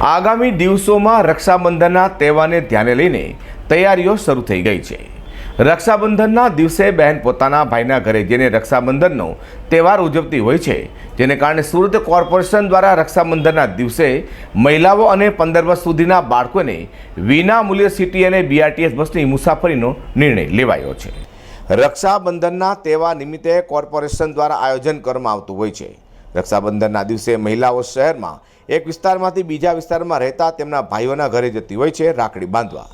આગામી દિવસોમાં રક્ષાબંધનના તહેવારને ધ્યાને લઈને તૈયારીઓ શરૂ થઈ ગઈ છે. રક્ષાબંધનના દિવસે બહેન પોતાના ભાઈના ઘરે જઈને રક્ષાબંધનનો તહેવાર ઉજવતી હોય છે, જેને કારણે સુરત કોર્પોરેશન દ્વારા રક્ષાબંધનના દિવસે મહિલાઓ અને પંદર વર્ષ સુધીના બાળકોને વિના મૂલ્ય સિટી અને બીઆરટીએસ બસની મુસાફરીનો નિર્ણય લેવાયો છે. રક્ષાબંધનના તહેવાર નિમિત્તે કોર્પોરેશન દ્વારા આયોજન કરવામાં આવતું હોય છે. રક્ષાબંધનના દિવસે મહિલાઓ શહેરમાં એક વિસ્તારમાંથી બીજા વિસ્તારમાં રહેતા તેમના ભાઈઓના ઘરે જતી હોય છે રાખડી બાંધવા.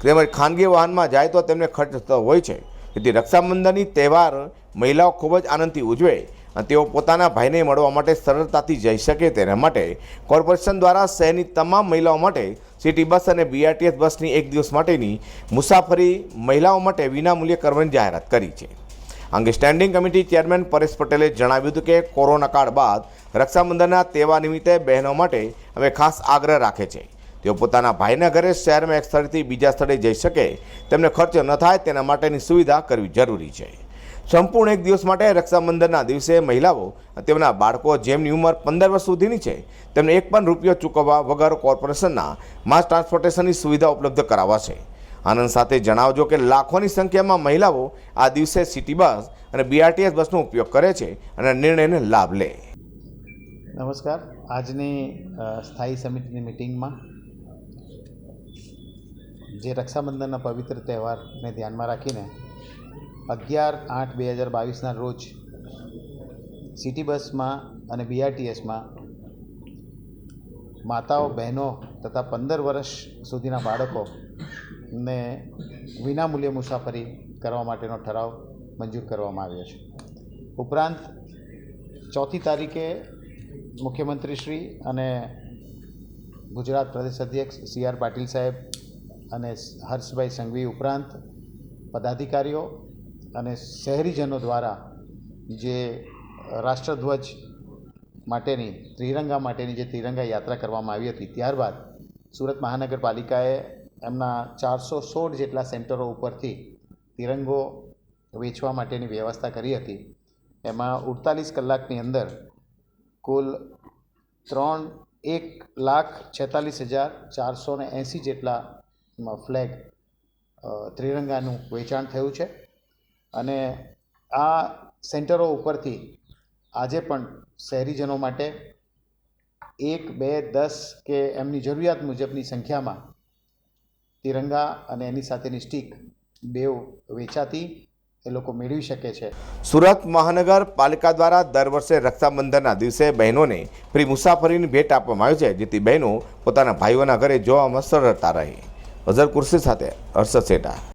તેમજ ખાનગી વાહનમાં જાય તો તેમને ખર્ચ થતો હોય છે. તેથી રક્ષાબંધનની તહેવાર મહિલાઓ ખૂબ જ આનંદથી ઉજવે અને તેઓ પોતાના ભાઈને મળવા માટે સરળતાથી જઈ શકે તેના માટે. કોર્પોરેશન દ્વારા શહેરની તમામ મહિલાઓ માટે સિટી બસ અને બીઆરટીએસ બસની એક દિવસ માટેની મુસાફરી મહિલાઓ માટે વિનામૂલ્યે કરવાની જાહેરાત કરી છે. અંગે સ્ટેન્ડિંગ કમિટી ચેરમેન પરેશ પટેલે જણાવ્યું હતું કે કોરોના કાળ બાદ રક્ષાબંધનના તહેવાર નિમિત્તે બહેનો માટે હવે ખાસ આગ્રહ રાખે છે. તેઓ પોતાના ભાઈના ઘરે શહેરમાં એક સ્થળેથી બીજા સ્થળે જઈ શકે, તેમને ખર્ચ ન થાય તેના માટેની સુવિધા કરવી જરૂરી છે. સંપૂર્ણ એક દિવસ માટે રક્ષાબંધનના દિવસે મહિલાઓ તેમના બાળકો જેમની ઉંમર પંદર વર્ષ સુધીની છે, તેમને એક પણ રૂપિયો ચૂકવવા વગર કોર્પોરેશનના માસ ટ્રાન્સપોર્ટેશનની સુવિધા ઉપલબ્ધ કરાવાશે. આનંદ સાથે જણાવજો કે લાખોની સંખ્યામાં મહિલાઓ આ દિવસે સિટી બસ અને બીઆરટીએસ બસનો ઉપયોગ કરે છે અને નિર્ણયને લાભ લે. નમસ્કાર. આજની સ્થાયી સમિતિની મિટિંગમાં જે રક્ષાબંધનના પવિત્ર તહેવારને ધ્યાનમાં રાખીને અગિયાર આઠ બે હજાર બાવીસના રોજ સિટી બસમાં અને બીઆરટીએસમાં માતાઓ, બહેનો તથા પંદર વર્ષ સુધીના બાળકોને વિનામૂલ્યે મુસાફરી કરવા માટેનો ઠરાવ મંજૂર કરવામાં આવ્યો છે. ઉપરાંત ચોથી તારીખે મુખ્યમંત્રીશ્રી અને ગુજરાત પ્રદેશ અધ્યક્ષ સી આર પાટીલ સાહેબ અને હર્ષભાઈ સંઘવી ઉપરાંત પદાધિકારીઓ અને શહેરીજનો દ્વારા જે રાષ્ટ્રધ્વજ માટેની, ત્રિરંગા માટેની જે ત્રિરંગા યાત્રા કરવામાં આવી હતી, ત્યારબાદ સુરત મહાનગરપાલિકાએ એમના ચારસો સોળ જેટલા સેન્ટરો ઉપરથી તિરંગો વેચવા માટેની વ્યવસ્થા કરી હતી. એમાં અડતાલીસ કલાકની અંદર કુલ ત્રણ એક લાખ છેતાલીસ હજાર ચારસો ને એંસી જેટલા ફ્લેગ ત્રિરંગાનું વેચાણ થયું છે. અને આ સેન્ટરો ઉપરથી આજે પણ શહેરીજનો માટે એક, બે, દસ કે એમની જરૂરિયાત મુજબની સંખ્યામાં તિરંગા અને એની સાથેની સ્ટીક બેવ વેચાતી એ લોકો મેળવી શકે છે. સુરત મહાનગરપાલિકા દ્વારા દર વર્ષે રક્ષાબંધનના દિવસે બહેનોને ફ્રી મુસાફરીની ભેટ આપવામાં આવે છે, જેથી બહેનો પોતાના ભાઈઓના ઘરે જોવામાં સરળતા રહે. અઝર કુર્સી સાથે હર્ષદ સેટા.